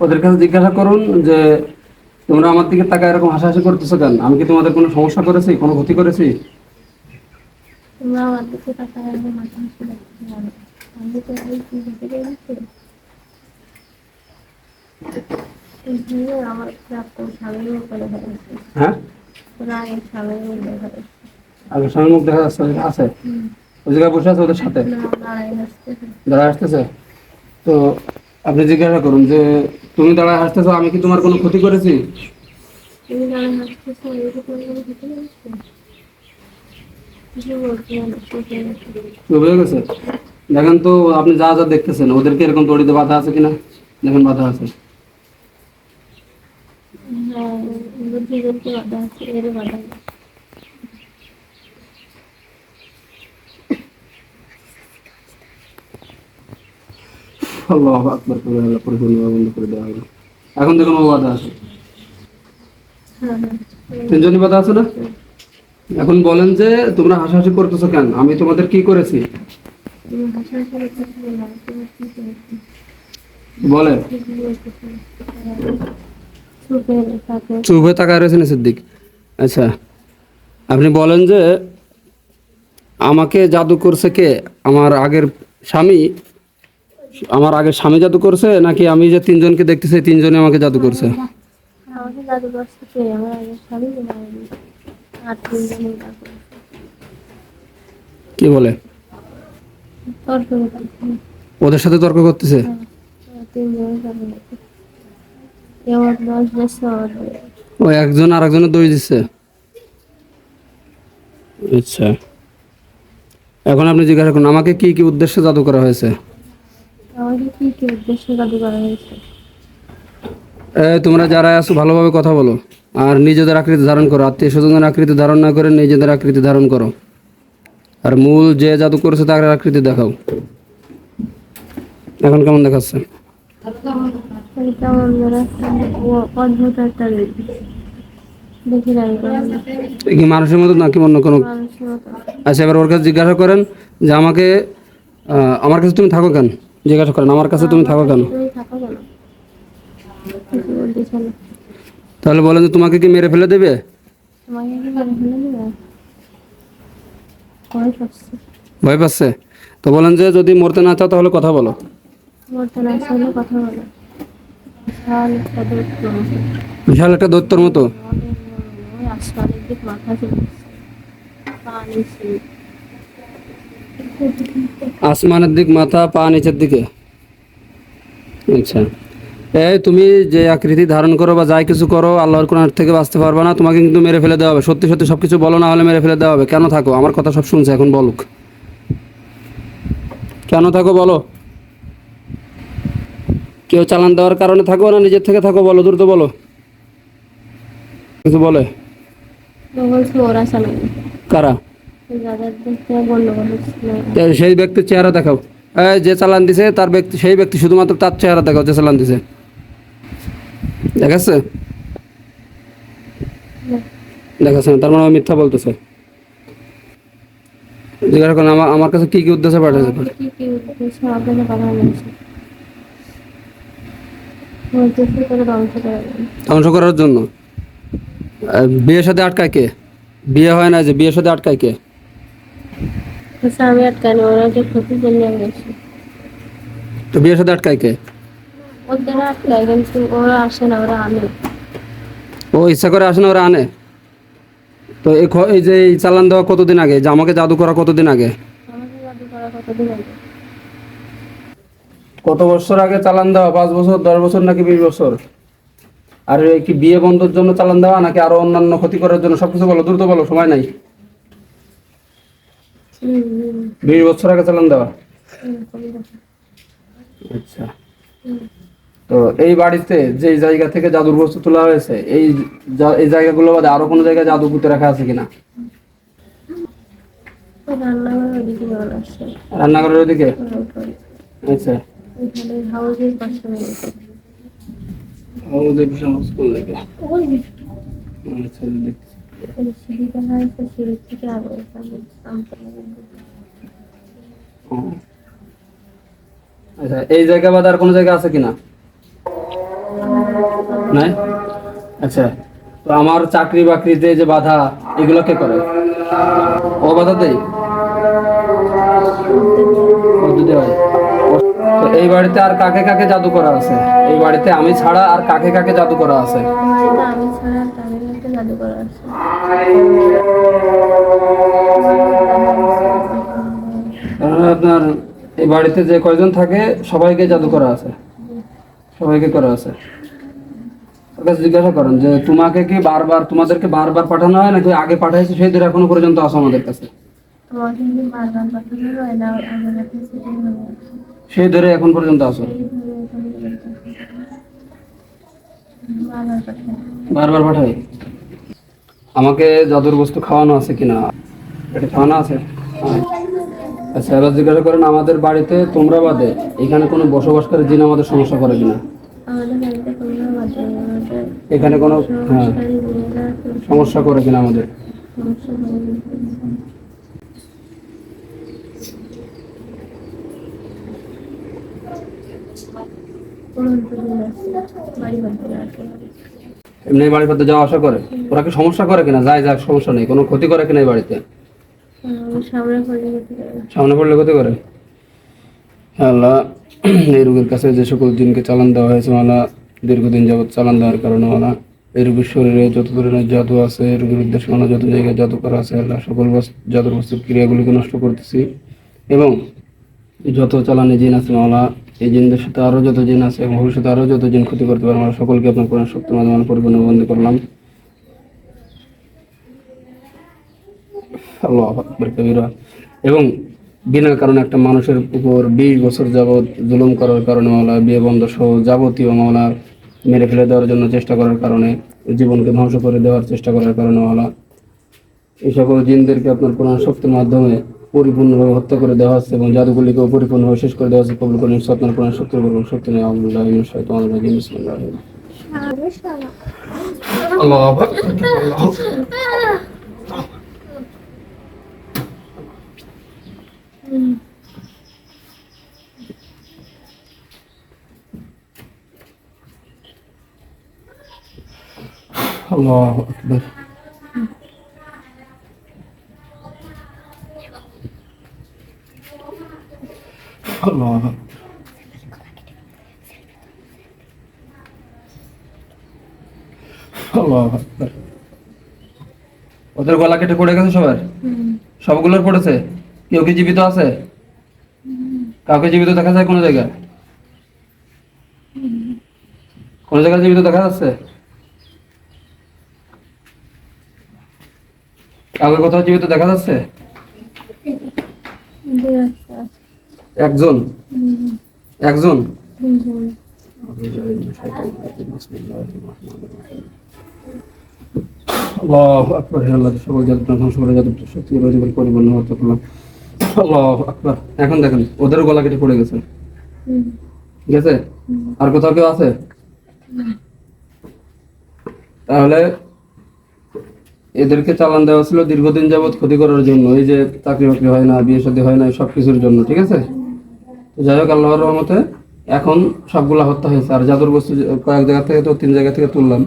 ওদের কাছে জিজ্ঞাসা করুন যে তোমরা আমার দিকে টাকা এরকম হাসাহাসি করতেছো কেন? আমি কি তোমাদের কোনো সমস্যা করেছি? কোনো ক্ষতি করেছি? হ্যাঁ? আগে স্বামীর মুখ দেখা যাচ্ছে আছে। ওই জায়গায় বসে আছে ওদের সাথে। দাঁড়ায় আসতেছে। তো আপনি জিজ্ঞাসা করুন যে তুমি দাঁড়ায় আসতেছো আমি কি তোমার কোনো ক্ষতি করেছি? হয়ে গেছে। দেখেন তো আপনি যা যা দেখতেছেন ওদেরকে এরকম দড়িতে বাধা আছে কিনা? দেখেন বাধা আছে। হ্যাঁ বাধা আছে এর বাধা আল্লাহ আকবার করে আল্লাহ পরিপূর্ণ বন্ধ করে দেওয়া হলো। এখন দেখুন ও বাধা আছে। তিনজনই বাধা আছে না? এখন বলেন যে, তোমরা হাসাহাসি করতেছো কেন? আমি তোমাদের কি করেছ? বলে। চুপ হয়ে তাকায় রয়েছেন সিদ্দিক। আচ্ছা আপনি বলেন যে, আমাকে জাদু করছে কে? আমার আগের স্বামী আমার আগে স্বামী জাদু করছে নাকি আমি যে তিনজনকে দেখতেছি তিনজনে আমাকে জাদু করছে? আমাকে জাদু করছে কে? আমার আগে স্বামী আর তিনজনের কি বলে? ওদের সাথে তর্ক করতেছে? বছর আমাদের ও একজন আর একজনের দই দিচ্ছে? আচ্ছা। এখন আপনি জিজ্ঞাসা করুন আমাকে কি কি উদ্দেশ্যে জাদু করা হয়েছে? আমাকে কি কি উদ্দেশ্যে জাদু করা হয়েছে তোমরা যারা আছো ভালোভাবে কথা বলো। আর নিজেদের আকৃতি ধারণ করো। আত্মীয় স্বজনের আকৃতি ধারণ না করে নিজেদের আকৃতি ধারণ করো। আর মূল যে জাদু করেছে তার আকৃতি দেখাও। এখন কেমন দেখাচ্ছে? কি মানুষের মতো নাকি অন্য কোনো আচ্ছা এবার ওর কাছে জিজ্ঞাসা করেন যে আমাকে আমার কাছে তুমি থাকো কেন? জিজ্ঞাসা করেন, আমার কাছে তুমি থাকো কেন? তাহলে বলেন তোমাকে কি মেরে ফেলে দেবে? ভয় পাচ্ছে। তো বলেন যে, যদি মরতে না চাও, তাহলে কথা বলো। বিশাল একটা দৈত্যর মতো। আসমানের দিক মাথা পা নিচের দিকে। আচ্ছা। এই তুমি যে আকৃতি ধারণ করো বা যাই কিছু করো আল্লাহর কোরআন থেকে বাঁচতে পারবে না তোমাকে কিন্তু মেরে ফেলে দেওয়া হবে। সত্যি সত্যি সব কিছু বলো না হলে মেরে ফেলে দেওয়া হবে। কেন থাকো? আমার কথা সব শুনছে এখন বলুক। কেন থাকো বলো? কেউ চালান দেওয়ার কারণে থাকো না নিজের থেকে থাকো বলো দ্রুত বলো। কিছু বলে? কারা? সেই ব্যক্তির চেহারা দেখাও। যে চালান দিছে তার ব্যক্তি সেই ব্যক্তি শুধুমাত্র তার চেহারা দেখাও যে চালান দিছে। দেখাচ্ছে? দেখাচ্ছে না তার মানে মিথ্যা বলতেছে। জিজ্ঞাসা করেন আমার আমার কাছে কি কি উদ্দেশ্যে করে ধ্বংস করার জন্য? বিয়ের সাথে আটকায় কে? বিয়ে হয় না যে বিয়ের সাথে আটকায় কে? আমি আটকানি ওরা যে ক্ষতির জন্য গেছি। তো বিয়ের সাথে আটকায় কে? ওদের আটকায় কিন্তু ওরা আসে না ওরা আনে। ও ইচ্ছা করে আসে না ওরা আনে? তো এই এই যে এই চালান দেওয়া কতদিন আগে? যে আমাকে জাদু করা কতদিন আগে? কত বছর আগে চালান দেওয়া? পাঁচ বছর দশ বছর নাকি বিশ বছর? আর কি বিয়ে বন্ধের জন্য চালান দেওয়া নাকি আরও অন্যান্য ক্ষতি করার জন্য সবকিছু বলো? দ্রুত বলো সময় নাই। বিশ বছর আগে চালান দেওয়া? আচ্ছা। তো এই বাড়িতে যে জায়গা থেকে জাদুর বস্তু তোলা হয়েছে এই এই জায়গাগুলো বাদে আরও কোনো জায়গায় জাদু পুঁতে রাখা আছে কিনা? রান্নাঘরের ওদিকে আচ্ছা। হাউসের পাশে আচ্ছা দেখছি আচ্ছা এই জায়গা বাদে আর কোনো জায়গা আছে কিনা? নাই? আচ্ছা তো আমার চাকরি বাকরিতে যে বাধা, এগুলো কে করে? ও বাধা দেয়? এই বাড়িতে আর কাকে কাকে জাদু করা আছে? এই বাড়িতে আমি ছাড়া আর কাকে কাকে জাদু করা আছে? আমি ছাড়া তাদের একটা জাদু করা আছে? আপনার এই বাড়িতে যে কয়জন থাকে, সবাইকে জাদু করা আছে। সবাইকে করা আছে। কাছে জিজ্ঞাসা করেন যে, তোমাকে কি বারবার, তোমাদেরকে বারবার পাঠানো হয় নাকি আগে পাঠাইছে? সেই ধরে এখনও পর্যন্ত আসো আমাদের কাছে। আছে সেই ধরে এখন পর্যন্ত আসো বারবার পাঠাই আমাকে জাদুর বস্তু খাওয়ানো আছে কিনা এটা খাওয়ানো আছে? হ্যাঁ। আচ্ছা এবার জিজ্ঞাসা করেন আমাদের বাড়িতে তোমরা বাদে এখানে কোনো বসবাসকারী জিন আমাদের সমস্যা করে কিনা? এখানে কোনো হ্যাঁ সমস্যা করে কিনা আমাদের? বাড়ি। এমনি এই বাড়ির পথে যাওয়া আসা করে? ওরা কি সমস্যা করে কিনা? যায় যাক সমস্যা নেই। কোনো ক্ষতি করে কিনা এই বাড়িতে? সামনে পড়লে ক্ষতি করে। আল্লাহ এই রোগীর কাছে যে সকল দিনকে চালান দেওয়া হয়েছে মালা দীর্ঘদিন যাবৎ চালান দেওয়ার কারণে মালা এই রোগীর শরীরে যত ধরনের জাদু আছে এই রোগীর উদ্দেশ্যে মালা যত জায়গায় জাদু করা আছে আল্লাহ সকল জাদুর বস্তুর ক্রিয়াগুলিকে নষ্ট করতেছি। এবং যত চালানে জিন আছে মালা এই জিনদের সাথে আরও যত জিন আছে এবং ভবিষ্যতে আরও যত জিন ক্ষতি করতে পারে, আমরা সকলকে আপনার কোরআন শক্তির মাধ্যমে পরিপূর্ণ বন্দী করলাম। আল্লাহ এবং বিনা কারণে একটা মানুষের উপর বিশ বছর যাবৎ জুলুম করার কারণে মাওলা, বিয়ে বন্ধ সহ যাবতীয় মামলা মেরে ফেলে দেওয়ার জন্য চেষ্টা করার কারণে, জীবনকে ধ্বংস করে দেওয়ার চেষ্টা করার কারণে মাওলা। এই সকল জিনদেরকে আপনার কোরআন শক্তির মাধ্যমে পরিপূর্ণভাবে হত্যা করে দেওয়া হচ্ছে এবং জাদুগুলিকে পরিপূর্ণভাবে শেষ করে দেওয়া হচ্ছে। কবুল করেন আপনার কোরআন শক্তির উপর শক্তি নেই আলহামদুলিল্লাহ শয়তান রাজিম। বিসমিল্লাহ। আল্লাহ আল্লাহ আল্লাহ আকবার। ওদের গলা কেটে পড়ে গেছে সবার? সবগুলোর পড়েছে? কেউ কি জীবিত আছে? কাউকে জীবিত দেখা যায় কোনো জায়গায়? কোনো জায়গায় জীবিত দেখা যাচ্ছে? কাউকে কোথাও জীবিত দেখা যাচ্ছে। একজন? একজন? এখন দেখেন, ওদেরও গলা কেটে পড়ে গেছে। গেছে? আর কোথাও কেউ আছে? তাহলে এদেরকে চালান দেওয়া ছিল দীর্ঘদিন যাবৎ ক্ষতি করার জন্য। এই যে চাকরি বাকরি হয় না বিয়ে শাদী হয় না সব কিছুর জন্য, ঠিক আছে? তো যাই হোক, আল্লাহর রহমতে এখন সবগুলো হত্যা হয়েছে। আর জাদুর বস্তু কয়েক জায়গা থেকে তো তিন জায়গা থেকে তুললাম।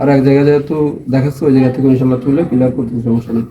আর এক জায়গায় যেহেতু দেখাচ্ছে, ওই জায়গা থেকে ইনশাল্লাহ তুলে ক্লিয়ার করতে সমস্যা নেই।